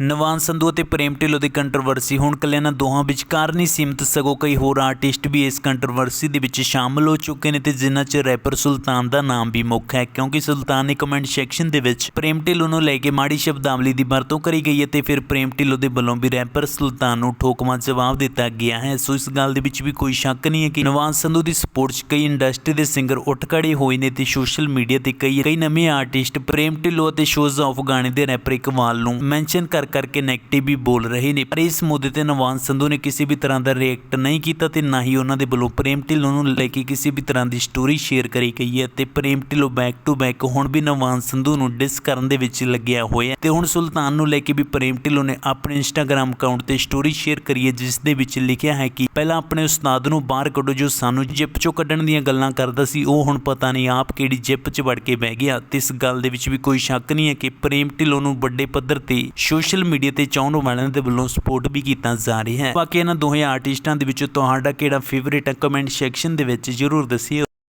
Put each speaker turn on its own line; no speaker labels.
ਨਵਾਜ਼ ਸੰਧੂ ਅਤੇ ਪ੍ਰੇਮ ਢਿੱਲੋਂ ਦੀ ਕੰਟਰੋਵਰਸੀ ਹੁਣ ਕੱਲਿਆਂ ਇਹਨਾਂ ਦੋਹਾਂ ਵਿਚਕਾਰ ਨਹੀਂ ਸੀਮਤ, ਸਗੋਂ ਕਈ ਹੋਰ ਆਰਟਿਸਟ ਵੀ ਇਸ ਕੰਟਰੋਵਰਸੀ ਦੇ ਵਿੱਚ ਸ਼ਾਮਲ ਹੋ ਚੁੱਕੇ ਨੇ ਤੇ ਜਿਨ੍ਹਾਂ 'ਚ ਰੈਪਰ ਸੁਲਤਾਨ ਦਾ ਨਾਮ ਵੀ ਮੁੱਖ ਹੈ, ਕਿਉਂਕਿ ਸੁਲਤਾਨ ਨੇ ਕਮੈਂਟ ਸੈਕਸ਼ਨ ਦੇ ਵਿੱਚ ਪ੍ਰੇਮ ਢਿੱਲੋਂ ਨੂੰ ਲੈ ਕੇ ਮਾੜੀ ਸ਼ਬਦਾਵਲੀ ਦੀ ਵਰਤੋਂ ਕਰੀ ਗਈ ਹੈ ਤੇ ਫਿਰ ਪ੍ਰੇਮ ਢਿੱਲੋਂ ਦੇ ਵੱਲੋਂ ਵੀ ਰੈਪਰ ਸੁਲਤਾਨ ਨੂੰ ਠੋਕਵਾਂ ਜਵਾਬ ਦਿੱਤਾ ਗਿਆ ਹੈ। ਸੋ ਇਸ ਗੱਲ ਦੇ ਵਿੱਚ ਵੀ ਕੋਈ ਸ਼ੱਕ ਨਹੀਂ ਹੈ ਕਿ ਨਵਾਜ਼ ਸੰਧੂ ਦੀ ਸਪੋਰਟ 'ਚ ਕਈ ਇੰਡਸਟਰੀ ਦੇ ਸਿੰਗਰ ਉੱਠ ਖੜੇ ਹੋਏ ਨੇ ਤੇ ਸੋਸ਼ਲ ਮੀਡੀਆ ਤੇ ਕਈ ਕਈ ਨਵੇਂ ਆਰਟਿਸਟ ਪ੍ਰੇਮ ਢਿੱਲੋਂ ਅਤੇ ਸ਼ੋਜ਼ ਆਫ ਗਾਣੇ ਦੇ ਰੈਪਰ ਇਕਵਾਲ ਨੂੰ ਮੈਂਸ਼ਨ ਕਰ ਕਰਕੇ ਨੈਗੇਟਿਵ ਵੀ ਬੋਲ ਰਹੇ ਨੇ। ਪਰ ਇਸ ਮੁੱਦੇ ਤੇ ਨਵਾਜ਼ ਸੰਧੂ ਨੇ ਕਿਸੇ ਵੀ ਤਰ੍ਹਾਂ ਦਾ ਰਿਐਕਟ ਨਹੀਂ ਕੀਤਾ ਤੇ ਨਾ ਹੀ ਉਹਨਾਂ ਦੇ ਵੱਲੋਂ ਪ੍ਰੇਮ ਢਿੱਲੋਂ ਨੂੰ ਲੈ ਕੇ ਕਿਸੇ ਵੀ ਤਰ੍ਹਾਂ ਦੀ ਸਟੋਰੀ ਸ਼ੇਅਰ ਕਰੀ ਗਈ ਹੈ ਤੇ Prem Dhillon back to back ਹੁਣ ਵੀ ਨਵਾਜ਼ ਸੰਧੂ ਨੂੰ ਡਿਸ ਕਰਨ ਦੇ ਵਿੱਚ ਲੱਗਿਆ ਹੋਇਆ ਤੇ ਹੁਣ ਸੁਲਤਾਨ ਨੂੰ ਲੈ ਕੇ ਵੀ ਪ੍ਰੇਮ ਢਿੱਲੋਂ ਨੇ ਆਪਣੇ ਇੰਸਟਾਗ੍ਰam ਅਕਾਊਂਟ ਤੇ ਸਟੋਰੀ ਸ਼ੇਅਰ ਕਰੀ ਹੈ, ਜਿਸ ਦੇ ਵਿੱਚ ਲਿਖਿਆ ਹੈ ਕਿ ਪਹਿਲਾਂ ਆਪਣੇ ਉਸਤਾਦ ਨੂੰ ਬਾਹਰ ਕੱਢੋ ਜੋ ਸਾਨੂੰ ਜਿੱਪ ਚੋਂ ਕੱਢਣ ਦੀਆਂ ਗੱਲਾਂ ਕਰਦਾ ਸੀ, ਉਹ ਹੁਣ ਪਤਾ ਨਹੀਂ ਆਪ ਕਿਹੜੀ ਜਿੱਪ 'ਚ ਵੜ ਕੇ ਬਹਿ ਗਿਆ। ਤੇ ਇਸ ਗੱਲ ਦੇ ਵਿੱਚ ਵੀ ਕੋਈ ਸ਼ੱਕ ਨਹੀਂ ਹੈ ਕਿ ਪ੍ਰੇਮ ਢਿੱਲੋਂ ਨੂੰ ਵੱਡੇ ਪੱਧਰ ਤੇ ਸੋਸ਼ਲ ਮੀਡੀਆ ਤੇ ਚਾਹਣ ਵਾਲਿਆਂ ਦੇ ਵੱਲੋਂ ਸਪੋਰਟ ਵੀ ਕੀਤਾ ਜਾ ਰਿਹਾ ਹੈ। ਬਾਕੀ ਇਹਨਾਂ ਦੋਹੇ ਆਰਟਿਸਟਾਂ ਦੇ ਵਿੱਚੋਂ ਤੁਹਾਡਾ ਕਿਹੜਾ ਫੇਵਰੇਟ ਹੈ ਕਮੈਂਟ ਸੈਕਸ਼ਨ ਦੇ ਵਿੱਚ ਜ਼ਰੂਰ ਦੱਸਿਓ।